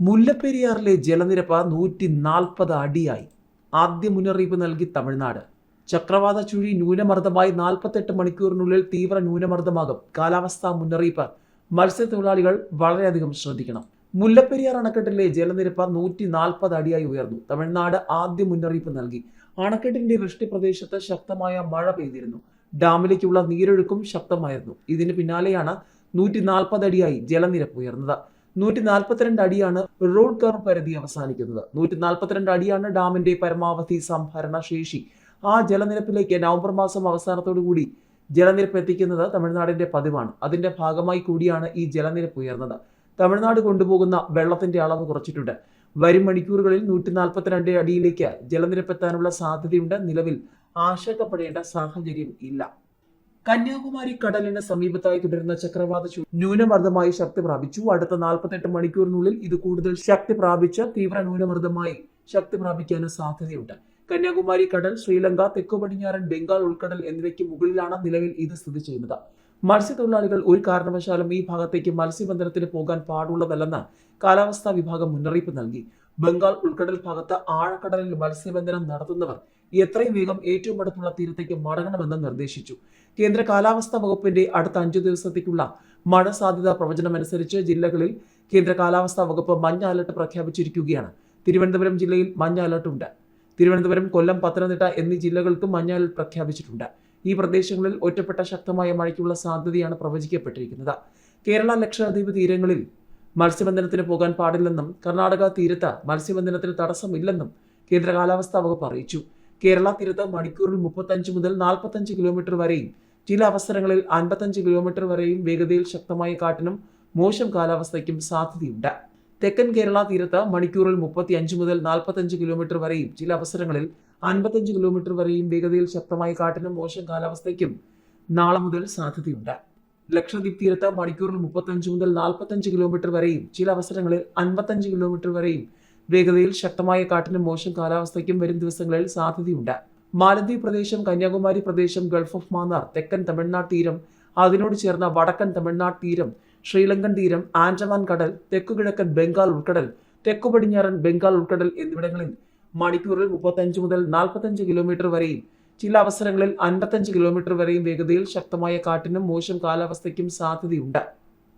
മുല്ലപ്പെരിയാറിലെ ജലനിരപ്പ് നൂറ്റി നാൽപ്പത് അടിയായി. ആദ്യ മുന്നറിയിപ്പ് നൽകി തമിഴ്നാട്. ചക്രവാത ചുഴി ന്യൂനമർദ്ദമായി നാൽപ്പത്തെട്ട് മണിക്കൂറിനുള്ളിൽ തീവ്ര ന്യൂനമർദ്ദമാകും. കാലാവസ്ഥാ മുന്നറിയിപ്പ്. മത്സ്യത്തൊഴിലാളികൾ വളരെയധികം ശ്രദ്ധിക്കണം. മുല്ലപ്പെരിയാർ അണക്കെട്ടിലെ ജലനിരപ്പ് നൂറ്റി നാൽപ്പത് അടിയായി ഉയർന്നു. തമിഴ്നാട് ആദ്യ മുന്നറിയിപ്പ് നൽകി. അണക്കെട്ടിന്റെ വൃഷ്ടി പ്രദേശത്ത് ശക്തമായ മഴ പെയ്തിരുന്നു. ഡാമിലേക്കുള്ള നീരൊഴുക്കും ശക്തമായിരുന്നു. ഇതിന് പിന്നാലെയാണ് നൂറ്റി നാൽപ്പത് അടിയായി ജലനിരപ്പ് ഉയർന്നത്. നൂറ്റി നാൽപ്പത്തിരണ്ട് അടിയാണ് റോഡ് കർവ് പരിധി അവസാനിക്കുന്നത്. നൂറ്റി നാൽപ്പത്തിരണ്ട് അടിയാണ് ഡാമിന്റെ പരമാവധി സംഭരണ ശേഷി. ആ ജലനിരപ്പിലേക്ക് നവംബർ മാസം അവസാനത്തോടു കൂടി ജലനിരപ്പ് എത്തിക്കുന്നത് തമിഴ്നാടിന്റെ പതിവാണ്. അതിന്റെ ഭാഗമായി കൂടിയാണ് ഈ ജലനിരപ്പ് ഉയർന്നത്. തമിഴ്നാട് കൊണ്ടുപോകുന്ന വെള്ളത്തിന്റെ അളവ് കുറച്ചിട്ടുണ്ട്. വരും മണിക്കൂറുകളിൽ നൂറ്റി നാൽപ്പത്തിരണ്ട് അടിയിലേക്ക് ജലനിരപ്പ് എത്താനുള്ള സാധ്യതയുണ്ട്. നിലവിൽ ആശങ്കപ്പെടേണ്ട സാഹചര്യം ഇല്ല. കന്യാകുമാരി കടലിന് സമീപത്തായി തുടരുന്ന ചക്രവാത ന്യൂനമർദ്ദമായി ശക്തി പ്രാപിച്ചു. അടുത്ത നാൽപ്പത്തെട്ട് മണിക്കൂറിനുള്ളിൽ ഇത് കൂടുതൽ ശക്തി പ്രാപിച്ച് തീവ്ര ന്യൂനമർദ്ദമായി ശക്തി പ്രാപിക്കാനും സാധ്യതയുണ്ട്. കന്യാകുമാരി കടൽ ശ്രീലങ്ക തെക്കു പടിഞ്ഞാറൻ ബംഗാൾ ഉൾക്കടൽ എന്നിവയ്ക്ക് മുകളിലാണ് നിലവിൽ ഇത് സ്ഥിതി ചെയ്യുന്നത്. മത്സ്യത്തൊഴിലാളികൾ ഒരു കാരണവശാലും ഈ ഭാഗത്തേക്ക് മത്സ്യബന്ധനത്തിന് പോകാൻ പാടുള്ളതല്ലെന്ന് കാലാവസ്ഥാ വിഭാഗം മുന്നറിയിപ്പ് നൽകി. ബംഗാൾ ഉൾക്കടൽ ഭാഗത്ത് ആഴക്കടലിൽ മത്സ്യബന്ധനം നടത്തുന്നവർ എത്രയും വേഗം ഏറ്റവും അടുത്തുള്ള തീരത്തേക്ക് മടങ്ങണമെന്ന് നിർദ്ദേശിച്ചു. കേന്ദ്ര കാലാവസ്ഥാ വകുപ്പിന്റെ അടുത്ത അഞ്ചു ദിവസത്തേക്കുള്ള മഴ സാധ്യതാ പ്രവചനമനുസരിച്ച് ജില്ലകളിൽ കേന്ദ്ര കാലാവസ്ഥാ വകുപ്പ് മഞ്ഞ അലർട്ട് പ്രഖ്യാപിച്ചിരിക്കുകയാണ്. തിരുവനന്തപുരം ജില്ലയിൽ മഞ്ഞ അലർട്ടുണ്ട്. തിരുവനന്തപുരം കൊല്ലം പത്തനംതിട്ട എന്നീ ജില്ലകൾക്കും മഞ്ഞ അലർട്ട് പ്രഖ്യാപിച്ചിട്ടുണ്ട്. ഈ പ്രദേശങ്ങളിൽ ഒറ്റപ്പെട്ട ശക്തമായ മഴയ്ക്കുള്ള സാധ്യതയാണ് പ്രവചിക്കപ്പെട്ടിരിക്കുന്നത്. കേരള ലക്ഷദ്വീപ് തീരങ്ങളിൽ മത്സ്യബന്ധനത്തിന് പോകാൻ പാടില്ലെന്നും കർണാടക തീരത്ത് മത്സ്യബന്ധനത്തിന് തടസ്സമില്ലെന്നും കേന്ദ്ര കാലാവസ്ഥാ വകുപ്പ് അറിയിച്ചു. കേരള തീരത്ത് മണിക്കൂറിൽ മുപ്പത്തഞ്ച് മുതൽ നാൽപ്പത്തഞ്ച് കിലോമീറ്റർ വരെയും ചില അവസരങ്ങളിൽ അൻപത്തഞ്ച് കിലോമീറ്റർ വരെയും വേഗതയിൽ ശക്തമായ കാറ്റിനും മോശം കാലാവസ്ഥയ്ക്കും സാധ്യതയുണ്ട്. തെക്കൻ കേരള തീരത്ത് മണിക്കൂറിൽ മുപ്പത്തി അഞ്ച് മുതൽ നാൽപ്പത്തഞ്ച് കിലോമീറ്റർ വരെയും ചില അവസരങ്ങളിൽ അൻപത്തഞ്ച് കിലോമീറ്റർ വരെയും വേഗതയിൽ ശക്തമായ കാറ്റിനും മോശം കാലാവസ്ഥയ്ക്കും നാളെ മുതൽ സാധ്യതയുണ്ട്. ലക്ഷദ്വീപ് തീരത്ത് മണിക്കൂറിൽ മുപ്പത്തഞ്ച് മുതൽ നാൽപ്പത്തഞ്ച് കിലോമീറ്റർ വരെയും ചില അവസരങ്ങളിൽ അൻപത്തഞ്ച് കിലോമീറ്റർ വരെയും വേഗതയിൽ ശക്തമായ കാറ്റിനും മോശം കാലാവസ്ഥയ്ക്കും വരും ദിവസങ്ങളിൽ സാധ്യതയുണ്ട്. മാലദ്വീപ് പ്രദേശം കന്യാകുമാരി പ്രദേശം ഗൾഫ് ഓഫ് മാന്നാർ തെക്കൻ തമിഴ്നാട് തീരം അതിനോട് ചേർന്ന വടക്കൻ തമിഴ്നാട് തീരം ശ്രീലങ്കൻ തീരം ആൻഡമാൻ കടൽ തെക്കുകിഴക്കൻ ബംഗാൾ ഉൾക്കടൽ തെക്കു പടിഞ്ഞാറൻ ബംഗാൾ ഉൾക്കടൽ എന്നിവിടങ്ങളിൽ മണിക്കൂറിൽ മുപ്പത്തഞ്ച് മുതൽ നാൽപ്പത്തഞ്ച് കിലോമീറ്റർ വരെയും ചില അവസരങ്ങളിൽ അൻപത്തഞ്ച് കിലോമീറ്റർ വരെയും വേഗതയിൽ ശക്തമായ കാറ്റിനും മോശം കാലാവസ്ഥയ്ക്കും സാധ്യതയുണ്ട്.